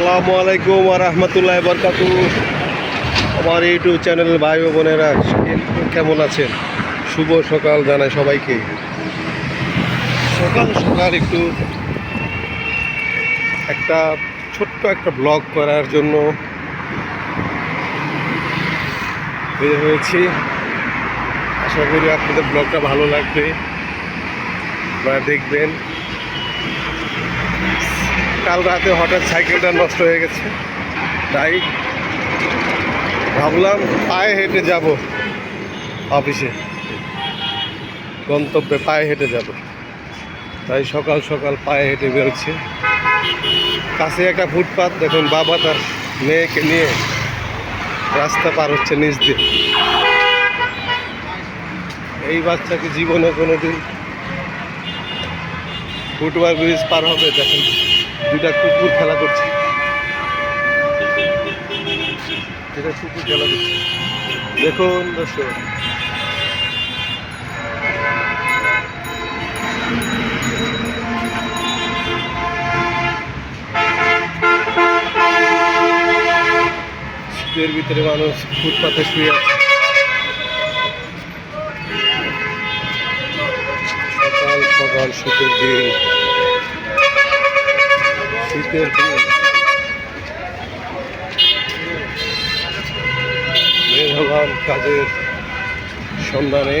আসসালামু আলাইকুম রহমতুল্লাহ বরকাতু আমার ইউটিউব চ্যানেল ভাই বোনেরা কেমন আছেন? শুভ সকাল জানাই সবাইকে। সকাল সকাল একটু একটা ছোট্ট একটা ব্লগ করার জন্য বের হয়েছি। আশা করি আপনাদের ব্লগটা ভালো লাগবে। আপনারা দেখবেন। কাল রাতে হঠাৎ সাইকেলটা নষ্ট হয়ে গেছে। তাই ভাবলাম পায়ে হেঁটে যাব অফিসে। গন্তব্যে পায়ে হেঁটে যাব। তাই সকাল সকাল পায়ে হেঁটে বেরোচ্ছে। কাছে একটা ফুটপাত, দেখুন বাবা তার মেয়েকে নিয়ে রাস্তা পার হচ্ছে নিচ দিয়ে। এই বাচ্চাকে জীবনে কোনো দিন ফুটওভার ব্রিজ পার হবে দেখেন। দুইটা কুকুর খেলা করছে। দুটা কুকুর খেলা করছে। দেখুন দর্শক। শীতের ভিতরে মানুষ ফুটপাতে শুয়ে আছে। সকাল সকাল শীতের দিন। হলাম কাজের সন্ধানে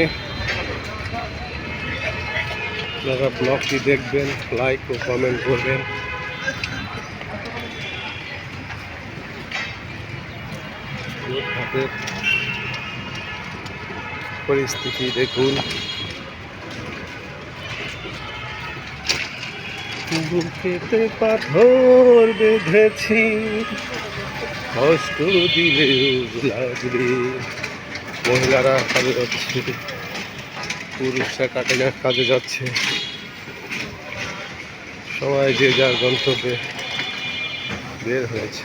আপনারা ব্লগটি দেখবেন লাইক ও কমেন্ট করবেন। হাতের পরিস্থিতি দেখুন। বুকেতে পাথর বেঁধেছি। কষ্ট দিলেও লাগবে। মহিলারা কাজে যাচ্ছে। পুরুষরা কাটে না, কাজে যাচ্ছে। সবাই যে যার গন্তব্যে বের হয়েছে।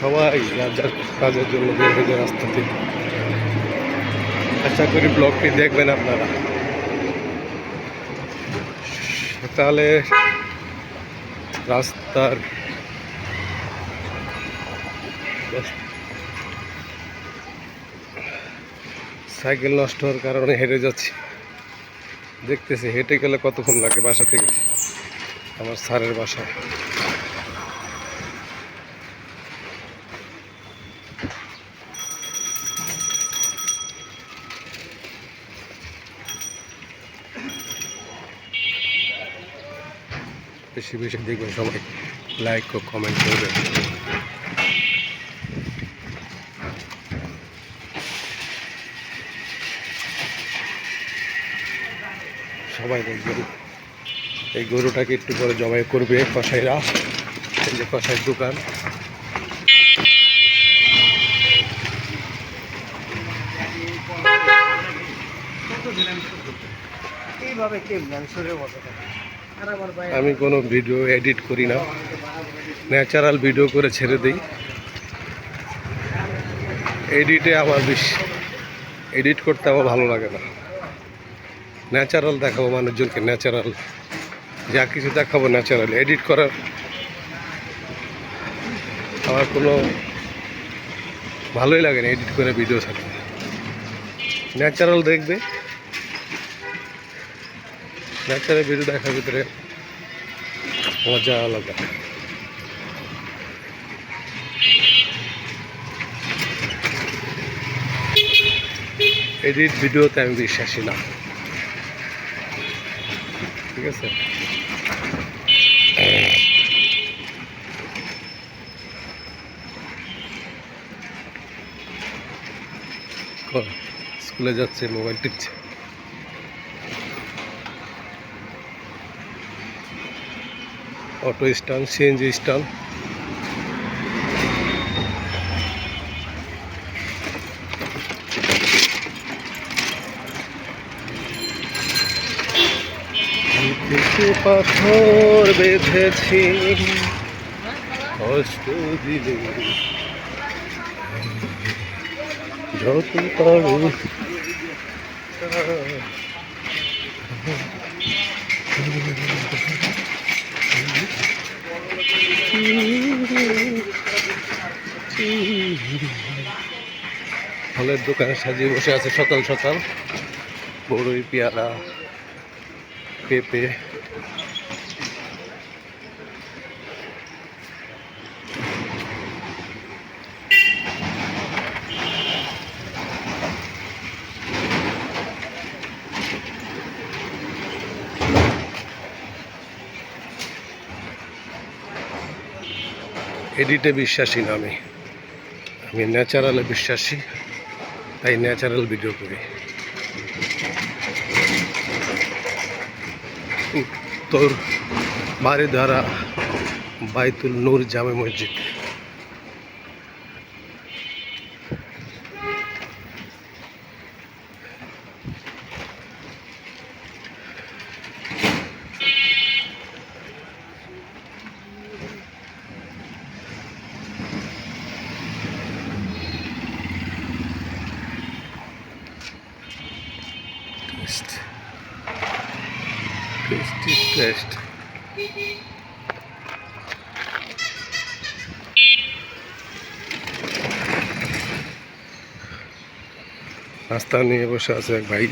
সবাই যার যার কাজের জন্য বের হয়েছে রাস্তা থেকে। আশা করি ব্লগটি দেখবেন আপনারা। তাহলে রাস্তার সাইকেল নষ্ট হওয়ার কারণে হেঁটে যাচ্ছি। দেখতেছি, হেঁটে গেলে কতক্ষণ লাগে বাসা থেকে? আমার স্যারের বাসায়। বেশি দেখবেন সবাই। লাইক ও কমেন্ট করবেন সবাই দেখবেন। এই গরুটাকে একটু পরে জবাই করবে কসাইরা। এই যে কসাইয়ের দোকান। এইভাবে কে ম্যানসুরের মতো থাকে? আমি কোনো ভিডিও এডিট করি না। ন্যাচারাল ভিডিও করে ছেড়ে দিই। এডিটে আমার বেশ এডিট করতে আমার ভালো লাগে না। ন্যাচারাল দেখাবো মানুষজনকে ন্যাচারাল যা কিছু দেখাবো ন্যাচারাল এডিট করার আমার কোনো ভালোই লাগে না এডিট করে ভিডিও ছাড়তে। ন্যাচারাল দেখবে। ন্যাচারাল ভিডিও দেখার ভিতরে মজা আলাদা। এডিট ভিডিওতে আমি বিশ্বাসী না। ঠিক আছে? স্কুলে যাচ্ছে, mobile টিপছে। Auto stand CNG stand. পাথর বেঁধেছি কষ্ট দিলে। যত পারো। ফলের দোকানে সাজিয়ে বসে আছে সকাল সকাল। বড়ই পেয়ারা পেঁপে। এডিটে বিশ্বাসী না আমি। আমি ন্যাচারালে বিশ্বাসী, তাই ন্যাচারাল ভিডিও করি। তোর বাড়িধারা বাইতুল নূর জামে মসজিদ। টেস্টি টেস্ট নাস্তা নিয়ে বসে আছে এক ভাই।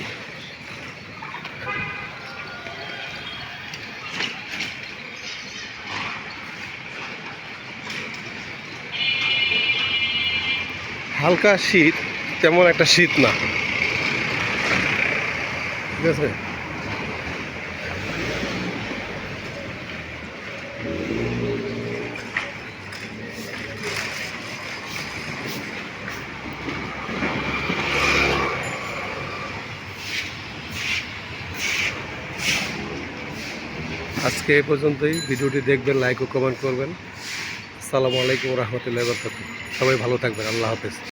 হালকা শীত, তেমন একটা শীত না। ঠিক আছে? আজকে এ পর্যন্তই। ভিডিওটি দেখবেন লাইক ও কমেন্ট করবেন। আসসালামু আলাইকুম রহমতুল্লাহ বরকাত সবাই ভালো থাকবেন। আল্লাহ হাফেজ।